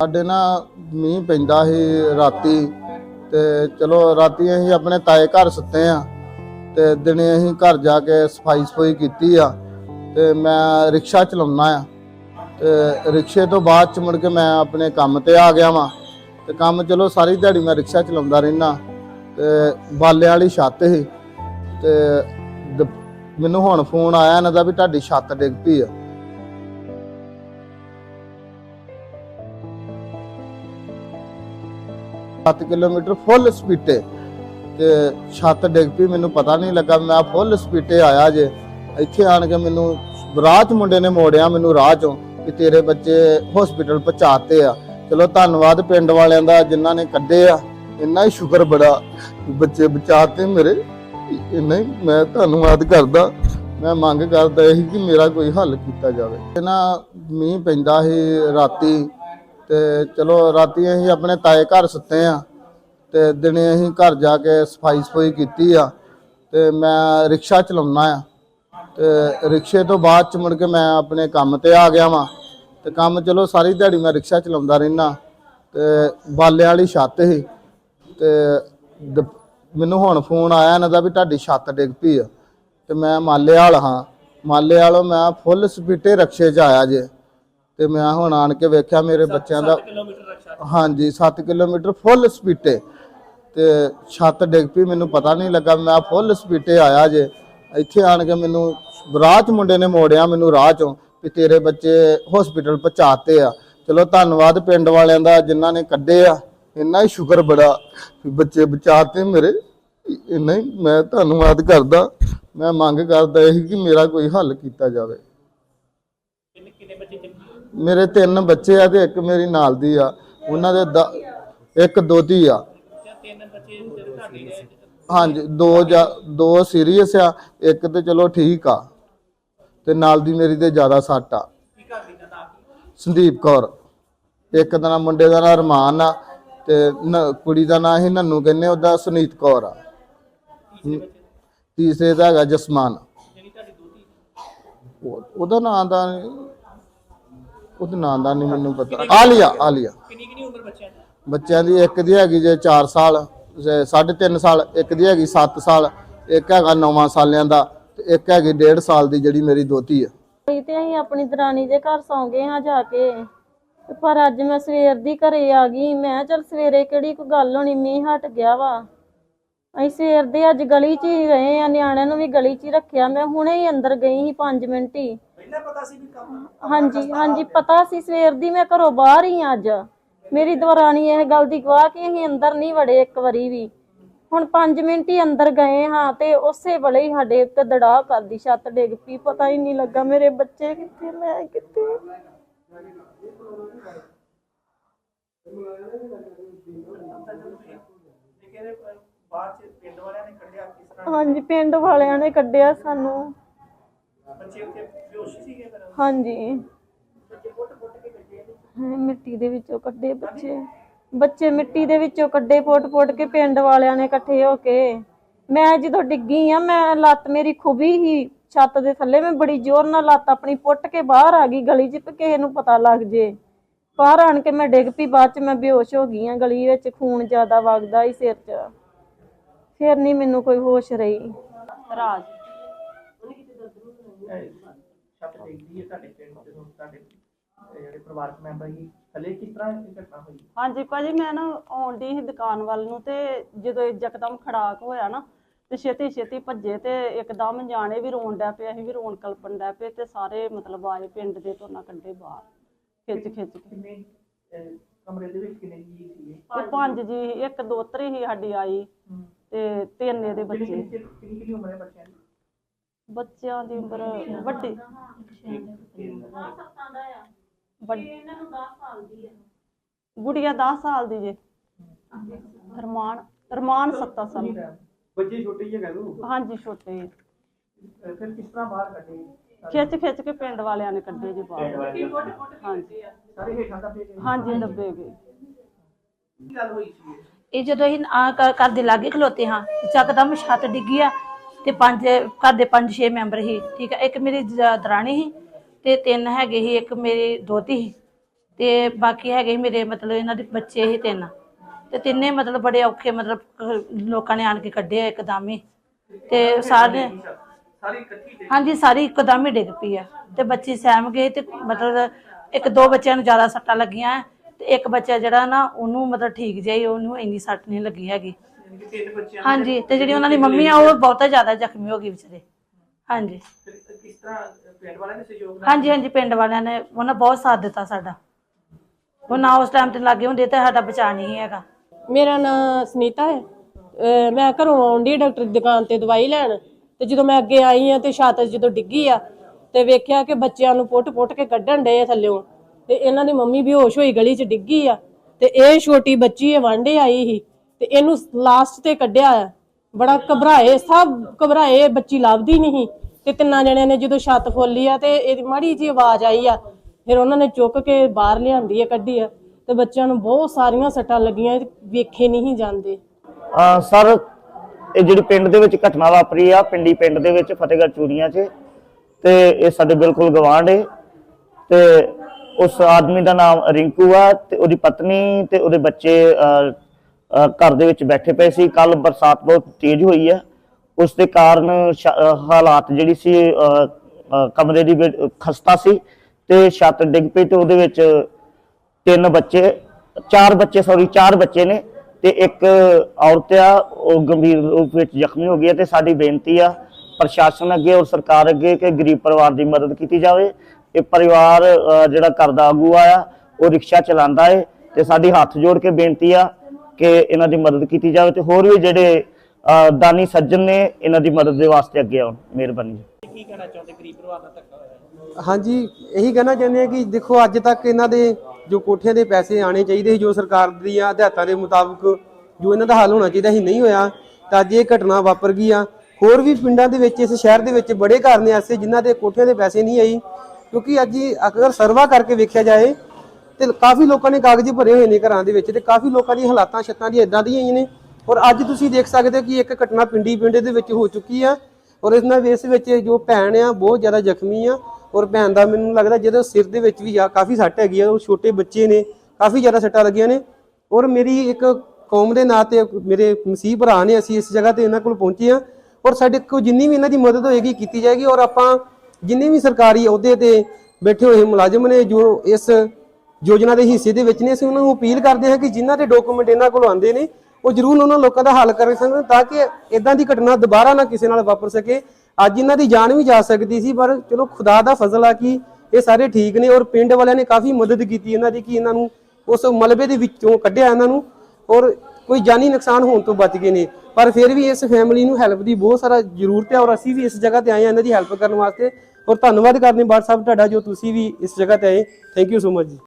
ਸਾਡੇ ਨਾ ਮੀਂਹ ਪੈਂਦਾ ਸੀ ਰਾਤੀ ਤੇ ਚਲੋ ਰਾਤੀ ਅਸੀਂ ਆਪਣੇ ਤਾਏ ਘਰ ਸੁੱਤੇ ਆ ਤੇ ਦਿਨੇ ਅਸੀਂ ਘਰ ਜਾ ਕੇ ਸਫ਼ਾਈ ਸਫ਼ਾਈ ਕੀਤੀ ਆ ਤੇ ਮੈਂ ਰਿਕਸ਼ਾ ਚਲਾਉਣਾ ਆ। ਤੇ ਰਿਕਸ਼ੇ ਤੋਂ ਬਾਅਦ ਚ ਮੁੜ ਕੇ ਮੈਂ ਆਪਣੇ ਕੰਮ ਤੇ ਆ ਗਿਆ ਵਾਂ ਤੇ ਕੰਮ ਚਲੋ ਸਾਰੀ ਦਿਹਾੜੀ ਮੈਂ ਰਿਕਸ਼ਾ ਚਲਾਉਂਦਾ ਰਹਿਣਾ ਤੇ ਬਾਲੇ ਵਾਲੀ ਛੱਤ ਸੀ ਤੇ ਦ- ਮੈਨੂੰ ਹੁਣ ਫੋਨ ਆਇਆ ਇਹਨਾਂ ਦਾ ਵੀ ਤੁਹਾਡੀ ਛੱਤ ਡਿੱਗ ਪਈ ਆ। ਸੱਤ ਕਿਲੋਮੀਟਰ ਫੁੱਲ ਸਪੀਟੇ ਤੇ। ਛੱਤ ਡਿੱਗ ਪਈ, ਮੈਨੂੰ ਪਤਾ ਨਹੀਂ ਲੱਗਾ। ਮੈਂ ਫੁੱਲ ਸਪੀਟੇ ਆਇਆ ਜੇ। ਇੱਥੇ ਆਣ ਕੇ ਮੈਨੂੰ ਰਾਹ ਮੁੰਡੇ ਨੇ ਮੋੜਿਆ ਮੈਨੂੰ ਰਾਹ 'ਚੋਂ ਕਿ ਤੇਰੇ ਬੱਚੇ ਹਸਪੀਟਲ ਪਹੁੰਚਾਤੇ ਆ। ਚਲੋ ਧੰਨਵਾਦ ਪਿੰਡ ਵਾਲਿਆਂ ਦਾ ਜਿਨ੍ਹਾਂ ਨੇ ਕੱਢੇ ਆ। ਇੰਨਾ ਹੀ ਸ਼ੁਕਰ ਬੜਾ ਕਿ ਬੱਚੇ ਬਚਾਤੇ ਮੇਰੇ। ਇੰਨਾ ਹੀ ਮੈਂ ਧੰਨਵਾਦ ਕਰਦਾ। ਮੈਂ ਮੰਗ ਕਰਦਾ ਇਹੀ ਕਿ ਮੇਰਾ ਕੋਈ ਹੱਲ ਕੀਤਾ ਜਾਵੇ। ਇਹ ਨਾ ਮੀਂਹ ਪੈਂਦਾ ਸੀ ਰਾਤੀ। ਤੇ ਚਲੋ ਰਾਤੀ ਅਸੀਂ ਆਪਣੇ ਤਾਏ ਘਰ ਸੁੱਤੇ ਆ ਤੇ ਦਿਨੇ ਅਸੀਂ ਘਰ ਜਾ ਕੇ ਸਫ਼ਾਈ ਸਫ਼ਾਈ ਕੀਤੀ ਆ ਤੇ ਮੈਂ ਰਿਕਸ਼ਾ ਚਲਾਉਣਾ ਆ। ਤੇ ਰਿਕਸ਼ੇ ਤੋਂ ਬਾਅਦ ਚ ਮੁੜ ਕੇ ਮੈਂ ਆਪਣੇ ਕੰਮ ਤੇ ਆ ਗਿਆ ਵਾਂ ਤੇ ਕੰਮ ਚਲੋ ਸਾਰੀ ਦਿਹਾੜੀ ਮੈਂ ਰਿਕਸ਼ਾ ਚਲਾਉਂਦਾ ਰਹਿਣਾ ਤੇ ਬਾਲੇ ਵਾਲੀ ਛੱਤ ਸੀ ਤੇ ਦ- ਮੈਨੂੰ ਹੁਣ ਫੋਨ ਆਇਆ ਇਹਨਾਂ ਦਾ ਵੀ ਤੁਹਾਡੀ ਛੱਤ ਡਿੱਗ ਪਈ ਆ। ਤੇ ਮੈਂ ਮਾਲੇ ਵਾਲ ਹਾਂ। ਮਾਲੇ ਵਾਲੋਂ ਮੈਂ ਫੁੱਲ ਸਪੀਟੇ ਰਕਸ਼ੇ 'ਚ ਆਇਆ ਜੇ। ਤੇ ਮੈਂ ਹੁਣ ਆਣ ਕੇ ਵੇਖਿਆ ਮੇਰੇ ਬੱਚਿਆਂ ਦਾ ਹਾਂਜੀ 7 ਕਿਲੋਮੀਟਰ ਫੁੱਲ ਸਪੀਟੇ ਤੇ। ਛੱਤ ਡਿੱਗ ਪਈ ਮੈਨੂੰ ਪਤਾ ਨਹੀਂ ਲੱਗਾ ਮੈਂ ਫੁੱਲ ਸਪੀਟੇ ਆਇਆ ਜੇ। ਇੱਥੇ ਆਣ ਕੇ ਮੈਨੂੰ ਰਾਹ 'ਚ ਮੁੰਡੇ ਨੇ ਮੋੜਿਆ ਮੈਨੂੰ ਰਾਹ 'ਚੋਂ ਕਿ ਤੇਰੇ ਬੱਚੇ ਹਸਪੀਟਲ ਪਹੁੰਚਾਤੇ ਆ। ਚਲੋ ਧੰਨਵਾਦ ਪਿੰਡ ਵਾਲਿਆਂ ਦਾ ਜਿਨ੍ਹਾਂ ਨੇ ਕੱਢੇ ਆ। ਇੰਨਾ ਹੀ ਸ਼ੁਕਰ ਬੜਾ ਬੱਚੇ ਬਚਾਤੇ ਮੇਰੇ। ਇੰਨਾ ਹੀ ਮੈਂ ਧੰਨਵਾਦ ਕਰਦਾ। ਮੈਂ ਮੰਗ ਕਰਦਾ ਇਹੀ ਕਿ ਮੇਰਾ ਕੋਈ ਹੱਲ ਕੀਤਾ ਜਾਵੇ। ਕਿੰਨੇ ਕਿੰਨੇ ਬੱਚੇ ਮੇਰੇ ਤਿੰਨ ਬੱਚੇ ਆ ਤੇ ਇੱਕ ਮੇਰੀ ਨਾਲ ਦੀ ਆ। ਉਹਨਾਂ ਦੇ ਦ- ਇੱਕ ਦੋਤੀ ਆ। ਜਾਂ ਤਿੰਨ ਬੱਚੇ ਜਿਹੜੇ ਤੁਹਾਡੇ ਗਏ ਹਾਂਜੀ ਦੋ ਜਾਂ ਦੋ ਸੀਰੀਅਸ ਆ ਇੱਕ ਤੇ ਚਲੋ ਠੀਕ ਆ। ਤੇ ਨਾਲ ਦੀ ਮੇਰੀ ਤੇ ਜ਼ਿਆਦਾ ਸੱਟ ਆ। ਕੀ ਨਾਮ ਸੰਦੀਪ ਕੌਰ। ਇੱਕ ਦਾ ਨਾਮ ਮੁੰਡੇ ਦਾ ਨਾਮ ਰਮਾਨ ਆ ਤੇ ਨ- ਕੁੜੀ ਦਾ ਨਾਮ ਹੀ ਨੰਨੂ ਕਹਿੰਦੇ ਉਹਦਾ ਸੁਨੀਤ ਕੌਰ ਆ। ਤੀਸਰੇ ਦਾ? ਹੈਗਾ ਜਸਮਾਨ। ਜਿਹੜੀ ਤੁਹਾਡੀ ਦੋਤੀ ਉਹ- ਉਹਦਾ ਨਾਂ ਦਾ ਉਹਦਾ ਨਾਂ ਦਾ ਨਹੀਂ ਮੈਨੂੰ ਪਤਾ ਆਲੀਆ ਆਲੀਆ। ਕਿੰਨੀ ਕਿੰਨੀ ਉਮਰ ਬੱਚਿਆਂ ਦੀ? ਬੱਚਿਆਂ ਦੀ ਇੱਕ ਦੀ ਹੈਗੀ ਜੇ 4 ਸਾਲ 3.5 ਸਾਲ ਇੱਕ ਦੀ ਹੈਗੀ 7 ਸਾਲ ਇੱਕ ਹੈਗਾ 9 ਸਾਲਿਆਂ ਦਾ ਤੇ ਇੱਕ ਹੈਗੀ 1.5 ਸਾਲ ਦੀ ਜਿਹੜੀ ਮੇਰੀ ਦੋਤੀ ਆ। ਹੋਈ ਤੇ ਅਸੀਂ ਆਪਣੀ ਦਰਾਣੀ ਦੇ ਘਰ ਸੌਂ ਗਏ ਹਾਂ ਜਾ ਕੇ। ਤੇ ਪਰ ਅੱਜ ਮੈਂ ਸਵੇਰ ਦੀ ਘਰੇ ਆ ਗਈ। ਮੈਂ ਚਲ ਸਵੇਰੇ ਕਿਹੜੀ ਕੋਈ ਗੱਲ ਹੋਣੀ ਮੀਂਹ ਹਟ ਗਿਆ ਵਾ। ਅਸੀਂ ਸਵੇਰ ਦੇ ਅੱਜ ਗਲੀ 'ਚ ਹੀ ਰਹੇ ਆ ਨਿਆਣਿਆਂ ਨੂੰ ਵੀ ਗਲੀ 'ਚ ਹੀ ਰੱਖਿਆ। ਮੈਂ ਹੁਣੇ ਹੀ ਅੰਦਰ ਗਈ ਸੀ 5 ਮਿੰਟ ਹੀ। ਪਹਿਲਾਂ ਪਤਾ ਸੀ ਵੀ ਕੰਮ ਹਾਂਜੀ ਹਾਂਜੀ ਪਤਾ ਸੀ ਸਵੇਰ ਦੀ ਮੈਂ ਘਰੋਂ ਬਾਹਰ ਹੀ ਹਾਂ ਅੱਜ। ਮੇਰੀ ਦਰਾਣੀ ਇਹ ਗੱਲ ਦੀ ਗਵਾਹ ਕਿ ਅਸੀਂ ਅੰਦਰ ਨਹੀਂ ਵੜੇ ਇੱਕ ਵਾਰੀ ਵੀ। ਹੁਣ 5 ਮਿੰਟ ਹੀ ਅੰਦਰ ਗਏ ਹਾਂ ਤੇ ਉਸੇ ਵੇਲੇ ਹੀ ਸਾਡੇ ਉੱਤੇ ਦੜਾ ਕਰਦੀ ਛੱਤ ਡਿੱਗ ਪਈ ਪਤਾ ਹੀ ਨਹੀਂ ਲੱਗਾ ਮੇਰੇ ਬੱਚੇ ਕਿੱਥੇ ਮੈਂ ਕਿੱਥੇ। ਹਾਂਜੀ ਪਿੰਡ ਵਾਲਿਆਂ ਨੇ ਕੱਢਿਆ ਸਾਨੂੰ। ਬੱਚੇ ਉੱਥੇ ਹਾਂਜੀ। ਹਾਂ, ਮਿੱਟੀ ਦੇ ਵਿੱਚੋਂ ਕੱਢੇ ਬੱਚੇ। ਬੱਚੇ ਮਿੱਟੀ ਦੇ ਵਿੱਚੋਂ ਕੱਢੇ ਪੁੱਟ-ਪੁੱਟ ਕੇ ਪਿੰਡ ਵਾਲਿਆਂ ਨੇ ਇਕੱਠੇ ਹੋ ਕੇ। ਮੈਂ ਜਦੋਂ ਡਿੱਗੀ ਆ ਮੈਂ ਲੱਤ ਮੇਰੀ ਖੁਬੀ ਹੀ ਛੱਤ ਦੇ ਥੱਲੇ। ਮੈਂ ਬੜੀ ਜ਼ੋਰ ਨਾਲ ਲੱਤ ਆਪਣੀ ਪੁੱਟ ਕੇ ਬਾਹਰ ਆ ਗਈ ਗਲੀ 'ਚ ਵੀ ਕਿਸੇ ਨੂੰ ਪਤਾ ਲੱਗ ਜੇ। ਬਾਹਰ ਆਣ ਕੇ ਮੈਂ ਡਿੱਗ ਪਈ ਬਾਅਦ 'ਚ ਮੈਂ ਬੇਹੋਸ਼ ਹੋ ਗਈ ਆ ਗਲੀ ਵਿੱਚ ਖੂਨ ਜ਼ਿਆਦਾ ਵਗਦਾ ਹੀ ਸਿਰ 'ਚ। ਫਿਰ ਨਹੀਂ ਮੈਨੂੰ ਕੋਈ ਹੋਸ਼ ਰਹੀ। ਰਾਜ। ਛੱਤ ਡਿੱਗਦੀ ਹੈ ਤੁਹਾਡੇ ਪਿੰਡ ਜਦੋਂ ਤੁਹਾਡੇ ਅਹ ਜਿਹੜੇ ਪਰਿਵਾਰਕ ਮੈਂਬਰ ਸੀ ਥੱਲੇ ਕਿਸ ਤਰ੍ਹਾਂ ਇਹ ਘਟਨਾ ਹੋਈ? ਹਾਂਜੀ ਭਾਜੀ ਮੈਂ ਨਾ ਆਉਣ ਡਈ ਸੀ ਦੁਕਾਨ ਵੱਲ ਨੂੰ ਤੇ ਜਦੋਂ ਯਕਦਮ ਖੜਾਕ ਹੋਇਆ ਨਾ ਤੇ ਛੇਤੀ ਛੇਤੀ ਭੱਜੇ ਤੇ ਇੱਕਦਮ ਜਾਣੇ ਵੀ ਰੋਣ ਡੈ ਪਏ ਅਸੀਂ ਵੀ ਰੋਣ ਕਲਪਣ ਡੈ ਪਏ ਤੇ ਸਾਰੇ ਮਤਲਬ ਆਏ ਪਿੰਡ ਦੇ ਤੋਂ ਨਾ ਕੱਢੇ ਬਾਹਰ ਖਿੱਚ ਖਿੱਚ ਕੇ। ਕਿੰਨੇ ਅਹ, ਕਮਰੇ ਦੇ ਵਿੱਚ ਕਿੰਨੇ ਜੀ ਸੀਗੇ? ਤੇ ਪੰਜ ਜੀ ਇੱਕ ਦੋਤਰੀ ਹੀ ਸਾਡੀ ਆਈ ਹਮ। ਤੇ ਤਿੰਨ ਇਹਦੇ ਕਿੰਨੀ ਬੱਚੇ। ਕਿੰਨੀ ਕਿੰਨੀ ਕਿੰਨੀ ਉਮਰ ਹੈ ਬੱਚਿਆਂ ਦੀ? ਬੱਚਿਆਂ ਦੀ ਉਮਰ ਵੱਡੀ। ਵੱਡੀ ਗੁੜੀਆ 10 ਸਾਲ ਦੀ ਜੇ। ਰਮਾਨ ਰਮਾਨ 7 ਸਾਲ। ਬੱਚੇ ਛੋਟੇ ਹੀ ਹੈਗਾ ਲੋ ਹਾਂਜੀ ਛੋਟੇ ਜਿਹੇ। ਫਿਰ ਕਿਸ ਤਰ੍ਹਾਂ ਬਾਹਰ ਕੱਢੇ? ਖਿੱਚ ਖਿੱਚ ਕੇ ਪਿੰਡ ਵਾਲਿਆਂ ਨੇ ਕੱਢੇ ਜੀ ਬਾਹਰ। ਹਾਂਜੀ। ਸਾਰੇ ਹੇਠਾਂ ਦਾ ਪੇ ਹਾਂਜੀ ਦੱਬੇ ਗਏ। ਕੀ ਗੱਲ ਹੋਈ ਸੀ? ਇਹ? ਇਹ ਜਦੋਂ ਅਸੀਂ ਆ ਘਰ ਦੇ ਲਾਗੇ ਖਲੋਤੇ ਹਾਂ ਚੱਕਦਮ ਛੱਤ ਡਿੱਗੀ ਆ ਤੇ ਪੰਜ ਘਰ ਦੇ ਪੰਜ ਛੇ ਮੈਂਬਰ ਸੀ, ਠੀਕ ਆ, ਇੱਕ ਮੇਰੀ ਜ- ਦਰਾਣੀ ਸੀ ਤੇ ਤਿੰਨ ਹੈਗੇ ਸੀ, ਇੱਕ ਮੇਰੀ ਦੋਤੀ ਸੀ ਤੇ ਬਾਕੀ ਹੈਗੇ ਸੀ ਮੇਰੇ ਮਤਲਬ ਇਹਨਾਂ ਦੇ ਬੱਚੇ ਸੀ ਤਿੰਨ ਤੇ ਤਿੰਨੇ ਮਤਲਬ ਬੜੇ ਔਖੇ ਮਤਲਬ ਅਹ ਲੋਕਾਂ ਨੇ ਆਣ ਕੇ ਕੱਢੇ ਇੱਕਦਮ ਹੀ ਤੇ ਸਾਰੇ ਹਾਂਜੀ, ਸਾਰੀ ਇੱਕਦਮ ਹੀ ਡਿੱਗ ਪਈ ਆ ਤੇ ਬੱਚੇ ਸਹਿਮ ਗਏ ਤੇ ਮਤਲਬ ਇੱਕ ਦੋ ਬੱਚਿਆਂ ਨੂੰ ਜ਼ਿਆਦਾ ਸੱਟਾਂ ਲੱਗੀਆਂ ਤੇ ਇੱਕ ਬੱਚਾ ਜਿਹੜਾ ਨਾ ਉਹਨੂੰ ਮਤਲਬ ਠੀਕ ਜਿਹਾ ਹੀ ਉਹਨੂੰ ਇੰਨੀ ਸੱਟ ਨਹੀਂ ਲੱਗੀ ਹੈਗੀ। ਕਿ ਤਿੰਨ ਬੱਚਿਆਂ ਹਾਂਜੀ ਤੇ ਜਿਹੜੀ ਉਹਨਾਂ ਦੀ ਮੰਮੀ ਆ ਉਹ ਬਹੁਤਾ ਜ਼ਿਆਦਾ ਜ਼ਖਮੀ ਹੋ ਗਈ ਵਿਚਾਰੇ। ਹਾਂਜੀ। ਫਿਰ ਕਿਸ ਤਰ੍ਹਾਂ ਪਿੰਡ ਵਾਲਿਆਂ ਦੇ ਸਹਿਯੋਗ ਨਾਲ ਹਾਂਜੀ ਹਾਂਜੀ ਪਿੰਡ ਵਾਲਿਆਂ ਨੇ ਉਹਨਾਂ ਬਹੁਤ ਸਾਥ ਦਿੱਤਾ ਸਾਡਾ। ਉਹ ਨਾ ਉਸ ਟਾਈਮ ਤੇ ਲੱਗੇ ਹੁੰਦੇ ਤਾਂ ਸਾਡਾ ਬਚਾ ਨਹੀਂ ਹੈਗਾ। ਮੇਰਾ ਨਾਮ ਸੁਨੀਤਾ ਹੈ। ਅਹ ਮੈਂ ਘਰੋਂ ਆਉਂਦੀ ਡਾਕਟਰ ਦੀ ਦੁਕਾਨ ਤੇ ਦਵਾਈ ਲੈਣ। ਤੇ ਜਦੋਂ ਮੈਂ ਅੱਗੇ ਆਈ ਆ ਤੇ ਛੱਤ ਜਦੋਂ ਡਿੱਗੀ ਆ ਤੇ ਵੇਖਿਆ ਕਿ ਬੱਚਿਆਂ ਨੂੰ ਪੁੱਟ-ਪੁੱਟ ਕੇ ਕੱਢਣ ਡਏ ਆ ਥੱਲਿਓਂ। ਤੇ ਇਹਨਾਂ ਦੀ ਮੰਮੀ ਬੇਹੋਸ਼ ਹੋਈ ਗਲੀ 'ਚ ਡਿੱਗੀ ਆ। ਤੇ ਇਹ ਛੋਟੀ ਬੱਚੀ ਇਹ ਵਾਂਡੇ ਆਈ ਸੀ। ਤੇ ਇਹਨੂੰ ਲਾਸਟ ਤੇ ਕੱਢਿਆ ਬੜਾ ਘਬਰਾਏ, ਸਭ ਘਬਰਾਏ ਬੱਚੀ ਲੱਭਦੀ ਨਹੀਂ ਤੇ ਤਿੰਨਾਂ ਜਣਿਆਂ ਨੇ ਜਦੋਂ ਛੱਤ ਫੋਲੀ ਆ ਤੇ ਇਹਦੀ ਮਾੜੀ ਜੀ ਆਵਾਜ਼ ਆਈ ਆ। ਫਿਰ ਉਹਨਾਂ ਨੇ ਚੁੱਕ ਕੇ ਬਾਹਰ ਲਿਆਂਦੀ ਆ, ਕੱਢੀ ਆ। ਤੇ ਬੱਚਿਆਂ ਨੂੰ ਬਹੁਤ ਸਾਰੀਆਂ ਸੱਟਾਂ ਲੱਗੀਆਂ ਵੇਖੇ ਨਹੀਂ ਜਾਂਦੇ। ਸਰ, ਇਹ ਜਿਹੜੀ ਪਿੰਡ ਦੇ ਵਿੱਚ ਘਟਨਾ ਵਾਪਰੀ ਆ, ਪਿੰਡੀ ਪਿੰਡ ਦੇ ਵਿੱਚ, ਫਤਿਹਗੜ੍ਹ ਚੂੜੀਆਂ 'ਚ, ਤੇ ਇਹ ਸਾਡੇ ਬਿਲਕੁਲ ਗਵਾਂਢ ਏ। ਤੇ ਉਸ ਆਦਮੀ ਦਾ ਨਾਮ ਰਿੰਕੂ ਆ, ਤੇ ਉਹਦੀ ਪਤਨੀ ਤੇ ਉਹਦੇ ਬੱਚੇ ਘਰ ਦੇ ਵਿੱਚ ਬੈਠੇ ਪਏ ਸੀ। ਕੱਲ ਬਰਸਾਤ ਬਹੁਤ ਤੇਜ਼ ਹੋਈ ਆ ਉਸ ਦੇ ਕਾਰਨ ਸ਼- ਹਾਲਾਤ ਜਿਹੜੀ ਸੀ ਕਮਰੇ ਦੀ ਵੀ ਖਸਤਾ ਸੀ ਤੇ ਛੱਤ ਡਿੱਗ ਪਈ ਤੇ ਉਹਦੇ ਵਿੱਚ ਤਿੰਨ ਬੱਚੇ, ਚਾਰ ਬੱਚੇ ਸੌਰੀ ਚਾਰ ਬੱਚੇ ਨੇ ਤੇ ਇੱਕ ਔਰਤ ਆ, ਉਹ ਗੰਭੀਰ ਰੂਪ ਵਿੱਚ ਜ਼ਖਮੀ ਹੋ ਗਈ ਹੈ ਤੇ ਸਾਡੀ ਬੇਨਤੀ ਆ ਪ੍ਰਸ਼ਾਸਨ ਅੱਗੇ ਔਰ ਸਰਕਾਰ ਅੱਗੇ ਕਿ ਗਰੀਬ ਪਰਿਵਾਰ ਦੀ ਮਦਦ ਕੀਤੀ ਜਾਵੇ। ਇਹ ਪਰਿਵਾਰ ਜਿਹੜਾ ਘਰ ਦਾ ਆਗੂ ਆ, ਉਹ ਰਿਕਸ਼ਾ ਚਲਾਉਂਦਾ ਏ ਤੇ ਸਾਡੀ ਹੱਥ ਜੋੜ ਕੇ ਬੇਨਤੀ ਆ ਕਿ ਇਹਨਾਂ ਦੀ ਮਦਦ ਕੀਤੀ ਜਾਵੇ ਤੇ ਹੋਰ ਵੀ ਜਿਹੜੇ ਦਾਨੀ ਸੱਜਣ ਨੇ ਇਹਨਾਂ ਦੀ ਮਦਦ ਦੇ ਵਾਸਤੇ ਅੱਗੇ ਆਉਣ। ਮਿਹਰਬਾਨੀ ਜੀ। ਕੀ ਕਹਿਣਾ ਚਾਹੁੰਦੇ? ਗਰੀਬ ਪਰਿਵਾਰ ਨਾਲ ਧੱਕਾ ਹੋਇਆ। ਹਾਂਜੀ ਇਹੀ ਕਹਿਣਾ ਚਾਹੁੰਦੇ ਆ ਕਿ ਦੇਖੋ ਅੱਜ ਤੱਕ ਇਹਨਾਂ ਦੇ ਜੋ ਕੋਠਿਆਂ ਦੇ ਪੈਸੇ ਆਣੇ ਚਾਹੀਦੇ ਸੀ ਜੋ ਸਰਕਾਰ ਦੀਆਂ ਹਦਾਇਤਾਂ ਦੇ ਮੁਤਾਬਕ ਜੋ ਇਹਨਾਂ ਦਾ ਹੱਲ ਹੋਣਾ ਚਾਹੀਦਾ ਸੀ ਨਹੀਂ ਹੋਇਆ ਤਾਂ ਅੱਜ ਇਹ ਘਟਨਾ ਵਾਪਰ ਗਈ ਆ। ਹੋਰ ਵੀ ਪਿੰਡਾਂ ਦੇ ਵਿੱਚ ਇਸ ਸ਼ਹਿਰ ਦੇ ਵਿੱਚ ਬੜੇ ਘਰ ਨੇ ਐਸੇ ਜਿਨ੍ਹਾਂ ਦੇ ਕੋਠਿਆਂ ਦੇ ਪੈਸੇ ਨਹੀਂ ਆਈ ਕਿਉਂਕਿ ਅੱਜ ਅਗਰ ਸਰਵਾ ਕਰਕੇ ਵੇਖਿਆ ਜਾਏ ਤੇ ਕਾਫੀ ਲੋਕਾਂ ਨੇ ਕਾਗਜ਼ ਭਰੇ ਹੋਏ ਨੇ ਘਰਾਂ ਦੇ ਵਿੱਚ ਤੇ ਕਾਫੀ ਲੋਕਾਂ ਦੀਆਂ ਹਾਲਾਤਾਂ ਛੱਤਾਂ ਦੀ ਇਦਾਂ ਦੀਆਂ ਹੀ ਨੇ। ਔਰ ਅੱਜ ਤੁਸੀਂ ਦੇਖ ਸਕਦੇ ਹੋ ਕਿ ਇੱਕ ਘਟਨਾ ਪਿੰਡੀ ਪਿੰਡ ਦੇ ਵਿੱਚ ਹੋ ਚੁੱਕੀ ਆ। ਔਰ ਇਸ ਨਾਲ ਇਸ ਵਿੱਚ ਜੋ ਭੈਣ ਆ, ਬਹੁਤ ਜ਼ਿਆਦਾ ਜ਼ਖਮੀ ਆ। ਔਰ ਭੈਣ ਦਾ ਮੈਨੂੰ ਲੱਗਦਾ ਜਿਹਦੇ ਸਿਰ ਦੇ ਵਿੱਚ ਵੀ ਆ, ਕਾਫੀ ਸੱਟ ਹੈਗੀ ਆ। ਉਹ ਛੋਟੇ ਬੱਚੇ ਨੇ, ਕਾਫੀ ਜ਼ਿਆਦਾ ਸੱਟਾਂ ਲੱਗੀਆਂ ਨੇ। ਔਰ ਮੇਰੀ ਇੱਕ ਕੌਮ ਦੇ ਨਾਂ ਤੇ ਮੇਰੇ ਮਸੀਹ ਭਰਾ ਨੇ ਅਸੀਂ ਇਸ ਜਗ੍ਹਾ ਤੇ ਇਹਨਾਂ ਕੋਲ ਪਹੁੰਚੇ ਆ। ਔਰ ਸਾਡੇ ਕੋਲ ਜਿੰਨੀ ਵੀ ਇਹਨਾਂ ਦੀ ਮਦਦ ਹੋਏਗੀ, ਕੀਤੀ ਜਾਏਗੀ। ਔਰ ਆਪਾਂ ਜਿੰਨੇ ਵੀ ਸਰਕਾਰੀ ਅਹੁਦੇ ਤੇ ਬੈਠੇ ਹੋਏ ਮੁਲਾਜ਼ਮ ਨੇ ਜੋ ਇਸ ਯੋਜਨਾ ਦੇ ਹਿੱਸੇ ਦੇ ਵਿੱਚ ਨੇ, ਅਸੀਂ ਉਹਨਾਂ ਨੂੰ ਅਪੀਲ ਕਰਦੇ ਹਾਂ ਕਿ ਜਿਨ੍ਹਾਂ ਦੇ ਡਾਕੂਮੈਂਟ ਇਹਨਾਂ ਕੋਲ ਆਉਂਦੇ ਨੇ, ਉਹ ਜ਼ਰੂਰ ਉਹਨਾਂ ਲੋਕਾਂ ਦਾ ਹੱਲ ਕਰ ਸਕਣ ਤਾਂ ਕਿ ਇਦਾਂ ਦੀ ਘਟਨਾ ਦੁਬਾਰਾ ਨਾ ਕਿਸੇ ਨਾਲ ਵਾਪਰ ਸਕੇ। ਅੱਜ ਇਹਨਾਂ ਦੀ ਜਾਨ ਵੀ ਜਾ ਸਕਦੀ ਸੀ, ਪਰ ਚਲੋ ਖੁਦਾ ਦਾ ਫਜ਼ਲ ਆ ਕਿ ਇਹ ਸਾਰੇ ਠੀਕ ਨੇ ਔਰ ਪਿੰਡ ਵਾਲਿਆਂ ਨੇ ਕਾਫੀ ਮਦਦ ਕੀਤੀ ਇਹਨਾਂ ਦੀ ਕਿ ਇਹਨਾਂ ਨੂੰ ਉਸ ਮਲਬੇ ਦੇ ਵਿੱਚੋਂ ਕੱਢਿਆ ਇਹਨਾਂ ਨੂੰ ਔਰ ਕੋਈ ਜਾਨੀ ਨੁਕਸਾਨ ਹੋਣ ਤੋਂ ਬਚ ਗਏ ਨੇ। ਪਰ ਫਿਰ ਵੀ ਇਸ ਫੈਮਿਲੀ ਨੂੰ ਹੈਲਪ ਦੀ ਬਹੁਤ ਸਾਰਾ ਜ਼ਰੂਰਤ ਹੈ ਔਰ ਅਸੀਂ ਵੀ ਇਸ ਜਗ੍ਹਾ ਤੇ ਆਏ ਹਾਂ ਇਹਨਾਂ ਦੀ ਹੈਲਪ ਕਰਨ ਵਾਸਤੇ। ਔਰ ਧੰਨਵਾਦ ਕਰਦੇ ਹਾਂ ਬਾਦ ਸਾਹਿਬ, ਤੁਹਾਡਾ ਜੋ ਤੁਸੀਂ ਵੀ ਇਸ ਜਗ੍ਹਾ ਤੇ ਆਏ। ਥੈਂਕ ਯੂ ਸੋ ਮਚ ਜੀ।